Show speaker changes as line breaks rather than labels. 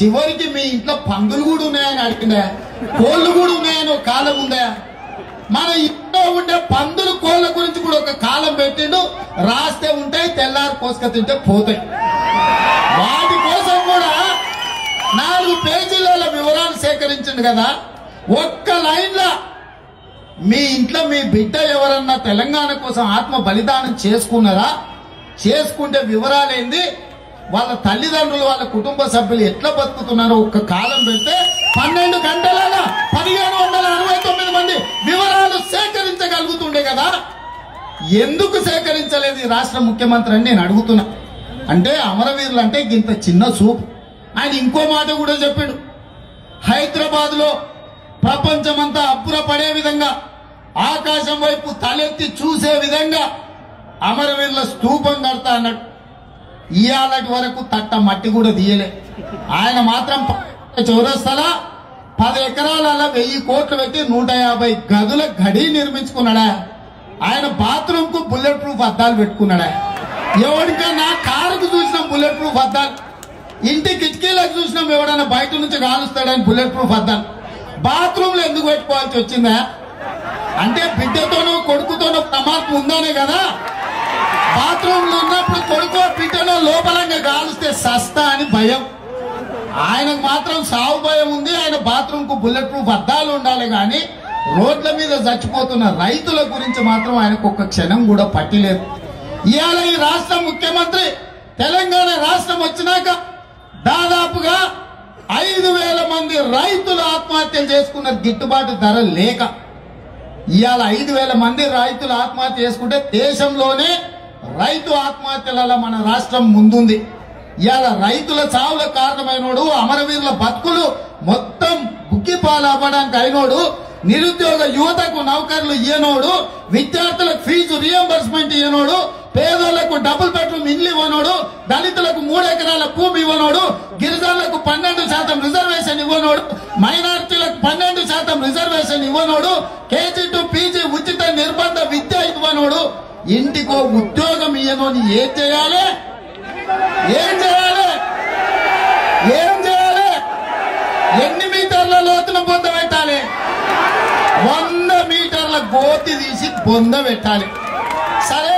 చివరికి మీ ఇంట్లో పందులు కూడా ఉన్నాయని అడిగిందా కోళ్ళు కూడా ఉన్నాయని ఒక కాలం ఉందా? మన ఇంట్లో ఉండే పందులు కోళ్ళ గురించి కూడా ఒక కాలం పెట్టిండు రాస్తే ఉంటాయి తెల్లారు కోసుక తింటే పోతాయి. వాటి కోసం కూడా నాలుగు పేజీల వివరాలు సేకరించిండు కదా ఒక్క లైన్లో మీ ఇంట్లో మీ బిడ్డ ఎవరన్నా తెలంగాణ కోసం ఆత్మ బలిదానం చేసుకున్నారా? చేసుకుంటే వివరాలేంది? వాళ్ళ తల్లిదండ్రులు వాళ్ళ కుటుంబ సభ్యులు ఎట్లా బతుకుతున్నారో ఒక్క కాలం పెడితే పన్నెండు గంటల పదిహేను వందల అరవై తొమ్మిది మంది వివరాలు సేకరించగలుగుతుండే కదా? ఎందుకు సేకరించలేదు ఈ రాష్ట్ర ముఖ్యమంత్రి అని నేను అడుగుతున్నా. అంటే అమరవీరులు అంటే ఇంత చిన్న సూపు. ఆయన ఇంకో మాట కూడా చెప్పాడు. హైదరాబాద్లో ప్రపంచమంతా పడే విధంగా ఆకాశం వైపు తలెత్తి చూసే విధంగా అమరవీరుల స్తూపం కడతా అన్నాడు. ఇయాలటి వరకు తట్ట మట్టి కూడా తీయలే. ఆయన మాత్రం ప- పది ఎకరాల వెయ్యి కోట్లు పెట్టి నూట యాభై గదుల గడి నిర్మించుకున్నాడా. ఆయన బాత్రూమ్కు బుల్లెట్ ప్రూఫ్ అద్దాలు పెట్టుకున్నాడా. ఎవరికైనా కారుకు చూసిన బుల్లెట్ ప్రూఫ్ అద్దాలు. ఇంటి కిటికీలకు చూసినాం ఎవడైనా బయట నుంచి కాలుస్తాడని బుల్లెట్ ప్రూఫ్ అద్దాలు. బాత్రూమ్లో ఎందుకు పెట్టుకోవాల్సి వచ్చిందా? అంటే బిడ్డతోనూ కొడుకుతోనో ప్రమాదం ఉందనే కదా? బాత్రూమ్లో ఉన్నప్పుడు కొడుకో బిడ్డను లోపలంగా గాలిస్తే సస్తా అని భయం. ఆయనకు మాత్రం సావు భయం ఉంది ఆయన బాత్రూమ్కు బుల్లెట్ ప్రూఫ్ అద్దాలు ఉండాలి కానీ రోడ్ల మీద చచ్చిపోతున్న రైతుల గురించి మాత్రం ఆయనకు ఒక్క క్షణం కూడా పట్టిలేదు. ఇవాళ ఈ రాష్ట్ర ముఖ్యమంత్రి తెలంగాణ రాష్ట్రం వచ్చినాక దాదాపుగా ఐదు వేల మంది రైతులు ఆత్మహత్యలు చేసుకున్న గిట్టుబాటు ధర లేక ఇవాళ ఐదు వేల మంది రైతులు ఆత్మహత్య చేసుకుంటే దేశంలోనే రైతు ఆత్మహత్యలలో మన రాష్ట్రం ముందుంది. ఇవాళ రైతుల చావుల కారణమైనోడు అమరవీరుల బతుకులు మొత్తం బుక్కిపాలు అవ్వడానికి అయినోడు నిరుద్యోగ యువతకు నౌకర్లు ఇయ్యనోడు విద్యార్థులకు ఫీజు రియంబర్స్మెంట్ ఇయ్యనోడు పేదలకు డబుల్ బెడ్రూమ్ ఇల్లు ఇవ్వనోడు దళితులకు మూడు ఎకరాల భూమి ఇవ్వనోడు గిరిజనులకు పన్నెండు శాతం రిజర్వేషన్ ఇవ్వనోడు మైనార్టీలకు పన్నెండు శాతం రిజర్వేషన్ ఇవ్వనోడు కేజీ టు పీజీ ఉచిత నిర్బంధ విద్య ఇవ్వనోడు. ఇంటికో ఉద్యోగం ఇయ్యనోని ఏం చేయాలి? ఏం చేయాలి? ఏం చేయాలి? ఎన్ని మీటర్ల లోతున బొంద పెట్టాలి? వంద మీటర్ల గోతి తీసి బొంద పెట్టాలి. సరే